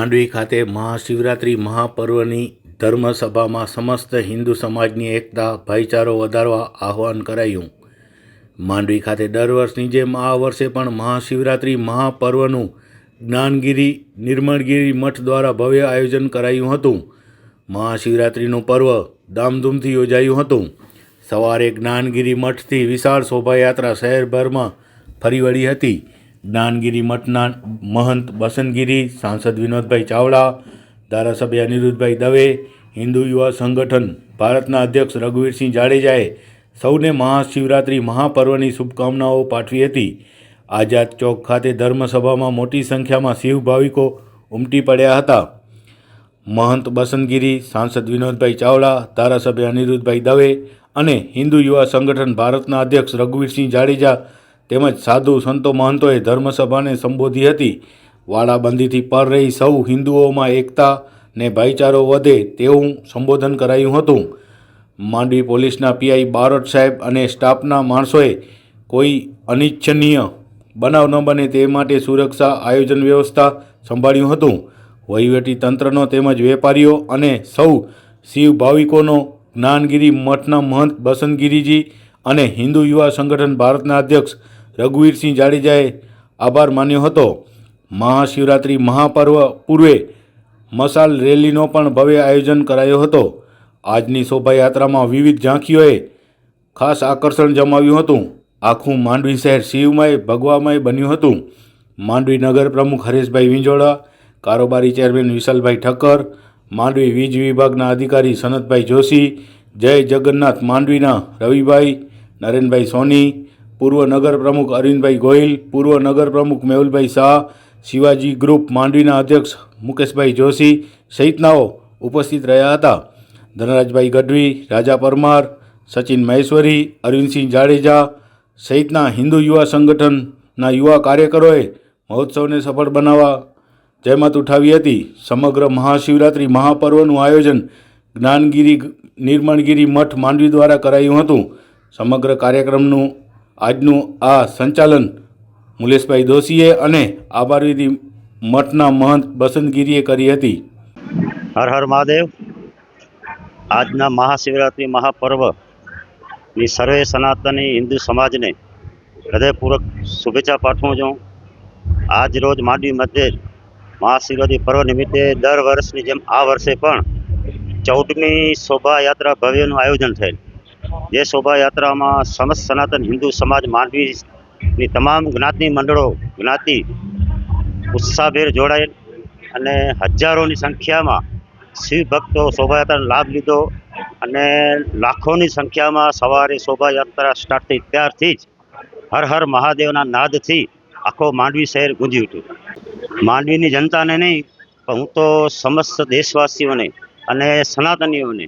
માંડવી ખાતે મહાશિવરાત્રિ મહાપર્વની ધર્મસભામાં સમસ્ત હિન્દુ સમાજની એકતા, ભાઈચારો વધારવા આહ્વાન કરાયું. માંડવી ખાતે દર વર્ષની જેમ આ વર્ષે પણ મહાશિવરાત્રિ મહાપર્વનું જ્ઞાનગીરી, નિર્મળગીરી મઠ દ્વારા ભવ્ય આયોજન કરાયું હતું. મહાશિવરાત્રિનું પર્વ ધામધૂમથી યોજાયું હતું. સવારે જ્ઞાનગીરી મઠથી વિશાળ શોભાયાત્રા શહેરભરમાં ફરી વળી હતી. જ્ઞાનગીરી મઠના મહંત બસનગીરી, સાંસદ વિનોદભાઈ ચાવડા, ધારાસભ્ય અનિરુદ્ધભાઈ દવે, હિન્દુ યુવા સંગઠન, ભારતના અધ્યક્ષ રઘુવીરસિંહ જાડેજાએ સૌને મહાશિવરાત્રિ મહાપર્વની શુભકામનાઓ પાઠવી હતી. આઝાદ ચોક ખાતે ધર્મસભામાં મોટી સંખ્યામાં શિવ ભાવિકો ઉમટી પડ્યા હતા. મહંત બસનગીરી, સાંસદ વિનોદભાઈ ચાવડા, ધારાસભ્ય અનિરુદ્ધભાઈ દવે અને હિન્દુ યુવા સંગઠન ભારતના અધ્યક્ષ રઘુવીરસિંહ જાડેજા તેમજ સાધુ સંતો મહંતોએ ધર્મસભાને સંબોધી હતી. વાડાબંધીથી પર રહી સૌ હિન્દુઓમાં એકતા ને ભાઈચારો વધે તેવું સંબોધન કરાયું હતું. માંડવી પોલીસના પીઆઈ બારોટ સાહેબ અને સ્ટાફના માણસોએ કોઈ અનિચ્છનીય બનાવ ન બને તે માટે સુરક્ષા આયોજન વ્યવસ્થા સંભાળ્યું હતું. વહીવટી તંત્રનો તેમજ વેપારીઓ અને સૌ શિવ ભાવિકોનો જ્ઞાનગીરી મઠના મહંત બસંતગીરીજી અને હિન્દુ યુવા સંગઠન ભારતના અધ્યક્ષ રઘુવીરસિંહ જાડેજાએ આભાર માન્યો હતો. મહાશિવરાત્રિ મહાપર્વ પૂર્વે મશાલ રેલીનો પણ ભવ્ય આયોજન કરાયો હતો. આજની શોભાયાત્રામાં વિવિધ ઝાંખીઓએ ખાસ આકર્ષણ જમાવ્યું હતું. આખું માંડવી શહેર શિવમય, ભગવામય બન્યું હતું. માંડવી નગર પ્રમુખ હરેશભાઈ વિંજોડા કારોબારી ચેરમેન વિશાલભાઈ ઠક્કર, માંડવી વીજ વિભાગના અધિકારી સનતભાઈ જોશી, જય જગન્નાથ માંડવીના રવિભાઈ, નરેનભાઈ સોની પૂર્વ નગર પ્રમુખ અરવિંદભાઈ ગોહિલ, પૂર્વ નગર પ્રમુખ મેહુલભાઈ શાહ, શિવાજી ગ્રુપ માંડવીના અધ્યક્ષ મુકેશભાઈ જોશી સહિતનાઓ ઉપસ્થિત રહ્યા હતા. ધનરાજભાઈ ગઢવી, રાજા પરમાર, સચિન મહેશ્વરી, અરવિંદસિંહ જાડેજા સહિતના હિન્દુ યુવા સંગઠનના યુવા કાર્યકરોએ મહોત્સવને સફળ બનાવવા જહેમત ઉઠાવી હતી. સમગ્ર મહાશિવરાત્રિ મહાપર્વનું આયોજન જ્ઞાનગીરી નિર્મળગીરી મઠ માંડવી દ્વારા કરાયું હતું. સમગ્ર કાર્યક્રમનું આજનું આ સંચાલન મુલેશભાઈ દોશીએ અને આભારવિધિ મઠના મહંત બસંતગીરીએ કરી હતી. હર હર મહાદેવ. આજના મહાશિવરાત્રિ મહાપર્વની સર્વે સનાતની હિન્દુ સમાજને હૃદયપૂર્વક શુભેચ્છા પાઠવું છું. આજ રોજ માંડવી મધ્યે મહાશિવરાત્રિ પર્વ નિમિત્તે દર વર્ષની જેમ આ વર્ષે પણ ચૌદમી શોભાયાત્રા ભવ્યનું આયોજન થયેલ. જે શોભાયાત્રામાં સમસ્ત સનાતન હિન્દુ સમાજ માનવીની તમામ જ્ઞાતિ મંડળો, જ્ઞાતિ ઉત્સાહભેર જોડાયેલ અને હજારોની સંખ્યામાં શિવ શોભાયાત્રાનો લાભ લીધો અને લાખોની સંખ્યામાં સવારે શોભાયાત્રા સ્ટાર્ટ થઈ ત્યારથી જ હર હર મહાદેવના નાદથી આખો માંડવી શહેર ગુંજી ઉઠ્યું. માંડવીની જનતાને નહીં, પણ હું તો સમસ્ત દેશવાસીઓને અને સનાતનીઓને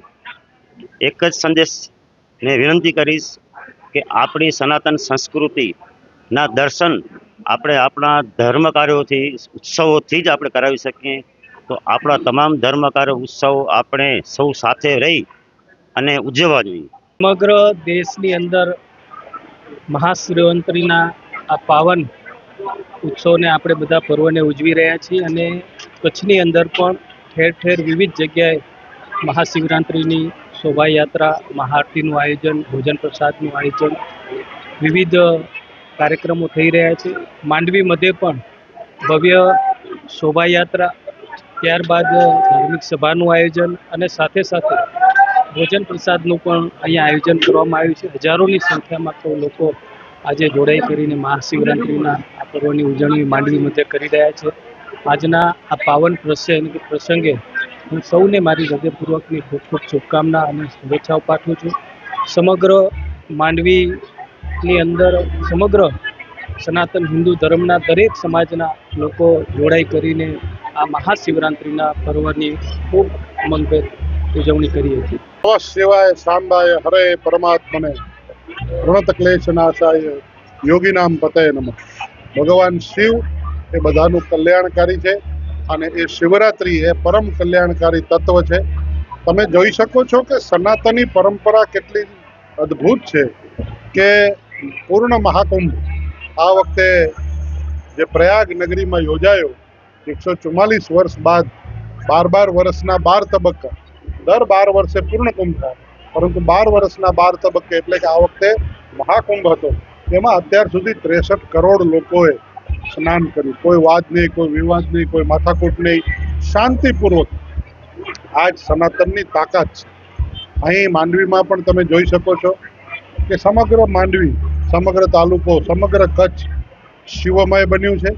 એક જ સંદેશ ને વિનંતી કરીશ કે આપણી સનાતન સંસ્કૃતિના દર્શન આપણે આપણા ધર્મ કાર્યોથી ઉત્સવોથી જ આપણે કરાવી શકીએ. તો આપણા તમામ ધર્મ કાર્ય ઉત્સવો આપણે સૌ સાથે રહી અને ઉજવવા જોઈએ. સમગ્ર દેશની અંદર મહાશિવરાત્રિના આ પાવન ઉત્સવને આપણે બધા પર્વને ઉજવી રહ્યા છીએ અને કચ્છની અંદર પણ ઠેર ઠેર વિવિધ જગ્યાએ મહાશિવરાત્રિની શોભાયાત્રા, મહાઆરતીનું આયોજન, ભોજન પ્રસાદનું આયોજન, વિવિધ કાર્યક્રમો થઈ રહ્યા છે. માંડવી મધ્યે પણ ભવ્ય શોભાયાત્રા, ત્યારબાદ ધાર્મિક સભાનું આયોજન અને સાથે સાથે ભોજન પ્રસાદનું પણ અહીંયા આયોજન કરવામાં આવ્યું છે. હજારોની સંખ્યામાં તો લોકો આજે જોડાઈ કરીને મહાશિવરાત્રિના આ પર્વની ઉજવણી માંડવી મધ્યે કરી રહ્યા છે. આજના આ પાવન પ્રસંગ પ્રસંગે હું સૌને મારી હૃદયપૂર્વકની ખૂબ ખૂબ શુભકામના અને શુભેચ્છાઓ પાઠવું છું. સમગ્ર માંડવીની અંદર સમગ્ર સનાતન હિન્દુ ધર્મના દરેક સમાજના લોકો જોડાઈ કરીને આ મહાશિવરાત્રિના પર્વની ખૂબ ઉમંગભેર ઉજવણી કરી હતી શિવાય સાંબાય હરે પરમાત્મને. ઋણત ક્લેશ નાશાય યોગી નામ પતય નમઃ. ભગવાન શિવ એ બધાનું કલ્યાણકારી છે. અને એ શિવરાત્રિ એ પરમ કલ્યાણકારી તત્વ છે. તમે જોઈ શકો છો કે સનાતની પરંપરા કેટલી અદ્ભુત છે કે પૂર્ણ મહાકુંભ આ વખતે જે પ્રયાગ નગરીમાં યોજાયો એકસો ચુમ્માલીસ વર્ષ બાદ બાર બાર વર્ષના બાર તબક્કા, દર બાર વર્ષે પૂર્ણ કુંભ થાય. પરંતુ બાર વર્ષના બાર તબક્કે એટલે કે આ વખતે મહાકુંભ હતો. તેમાં અત્યાર સુધી ત્રેસઠ કરોડ લોકોએ સ્નાન કર્યું. કોઈ વાદ નહીં, કોઈ વિવાદ નહીં, કોઈ માથાકૂટ નહીં. શાંતિપૂર્વક. આ જ સનાતનની તાકાત છે. અહીં માંડવીમાં પણ તમે જોઈ શકો છો કે સમગ્ર માંડવી, સમગ્ર તાલુકો, સમગ્ર કચ્છ શિવમય બન્યું છે.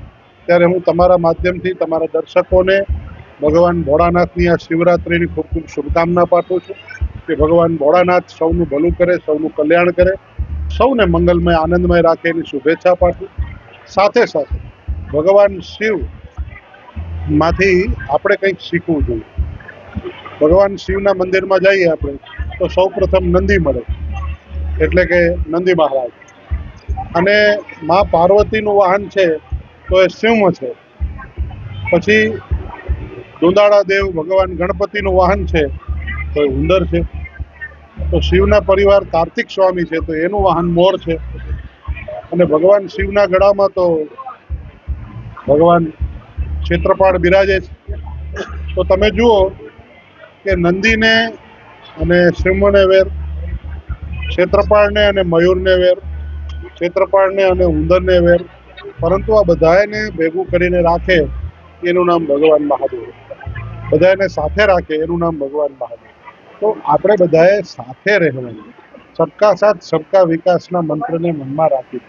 ત્યારે હું તમારા માધ્યમથી તમારા દર્શકોને ભગવાન ભોળાનાથની આ શિવરાત્રિની ખૂબ ખૂબ શુભકામના પાઠવું છું કે ભગવાન ભોળાનાથ સૌનું ભલું કરે, સૌનું કલ્યાણ કરે, સૌને મંગલમય, આનંદમય રાખે એની શુભેચ્છા પાઠવું. સાથે સાથે ભગવાન શિવમાંથી આપણે કંઈક શીખવું જોઈએ. ભગવાન શિવના મંદિરમાં જઈએ આપણે, તો સૌ પ્રથમ નંદી મળે, એટલે કે નંદી મહારાજ. અને મા પાર્વતીનું વાહન છે, તો એ સિંહ છે. પછી દુંદાળા દેવ ભગવાન ગણપતિનું વાહન છે, તો એ ઉંદર છે. તો શિવના પરિવાર કાર્તિક સ્વામી છે, તો એનું વાહન મોર છે. અને ભગવાન શિવના ગળામાં તો ભગવાન ક્ષેત્રપાળ બિરાજે છે. તો તમે જુઓ કે નંદીને અને સિંહને વેર ક્ષેત્રપાળને અને મયુરને વેર ક્ષેત્રપાળને અને ઉંદરને વેર, પરંતુ આ બધાને ભેગું કરીને રાખે એનું નામ ભગવાન મહાદેવ. બધાને સાથે રાખે એનું નામ ભગવાન મહાદેવ. તો આપણે બધાએ સાથે રહેવાનું. સબકા સાથ, સબકા વિકાસના મંત્રને મનમાં રાખી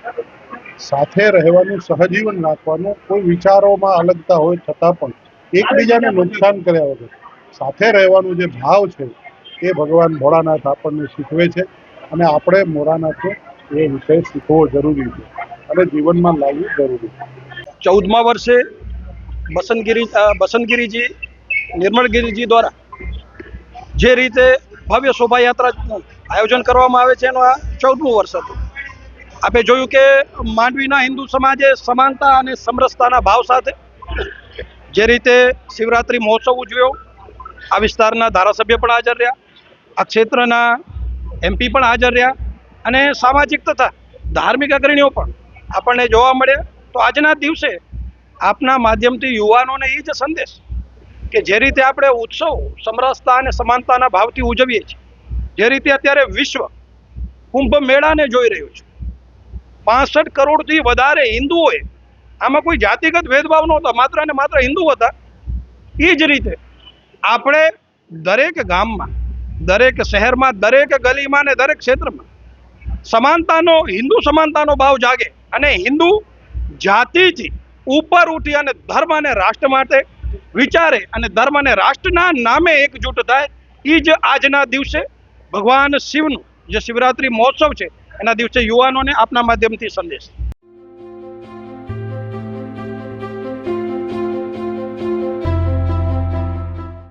સાથે રહેવાનું સહજીવન રાખવાનું કોઈ વિચારોમાં અલગતા હોય છતાં પણ એકબીજાને નુકસાન કર્યા વગર. સાથે રહેવાનું જે ભાવ છે એ ભગવાન ભોળાનાથ આપણને શીખવે છે અને આપણે મોરાનાથે એ વિષય શીખવો જરૂરી છે અને જીવનમાં લાવવું જરૂરી છે. ચૌદમા વર્ષે બસંતગીરી બસંતગીરીજી નિર્મળગીરીજી દ્વારા જે રીતે ભવ્ય શોભાયાત્રા આયોજન કરવામાં આવે છે એનું આ ચૌદમું વર્ષ હતું. આપણે જોયું કે માંડવીના હિન્દુ સમાજે સમાનતા અને સમરસતાના ભાવ સાથે જે રીતે શિવરાત્રિ મહોત્સવ ઉજવ્યો, આ વિસ્તારના ધારાસભ્ય પણ હાજર રહ્યા, આ ક્ષેત્રના એમપી પણ હાજર રહ્યા અને સામાજિક તથા ધાર્મિક અગ્રણીઓ પણ આપણને જોવા મળ્યા. તો આજના દિવસે આપના માધ્યમથી યુવાનોને એ જ સંદેશ કે જે રીતે આપણે ઉત્સવ સમરસતા અને સમાનતાના ભાવથી ઉજવીએ છીએ, જે રીતે અત્યારે વિશ્વ કુંભ મેળાને જોઈ રહ્યું છે. પાસઠ કરોડથી વધારે હિન્દુઓએ, આમાં કોઈ જાતિગત ભેદભાવ નહોતો, માત્ર અને માત્ર હિન્દુ હતા. એ જ રીતે આપણે દરેક ગામમાં, દરેક શહેરમાં, દરેક ગલીમાં ને દરેક ક્ષેત્રમાં સમાનતાનો, હિન્દુ સમાનતાનો ભાવ જાગે અને હિન્દુ જાતિથી ઉપર ઉઠી અને ધર્મ અને રાષ્ટ્ર માટે વિચારે અને ધર્મ અને રાષ્ટ્રના નામે એકજૂટ થાય એ જ આજના દિવસે ભગવાન શિવનું જે શિવરાત્રિ મહોત્સવ છે એના દિવસે યુવાનોને આપના માધ્યમથી સંદેશ.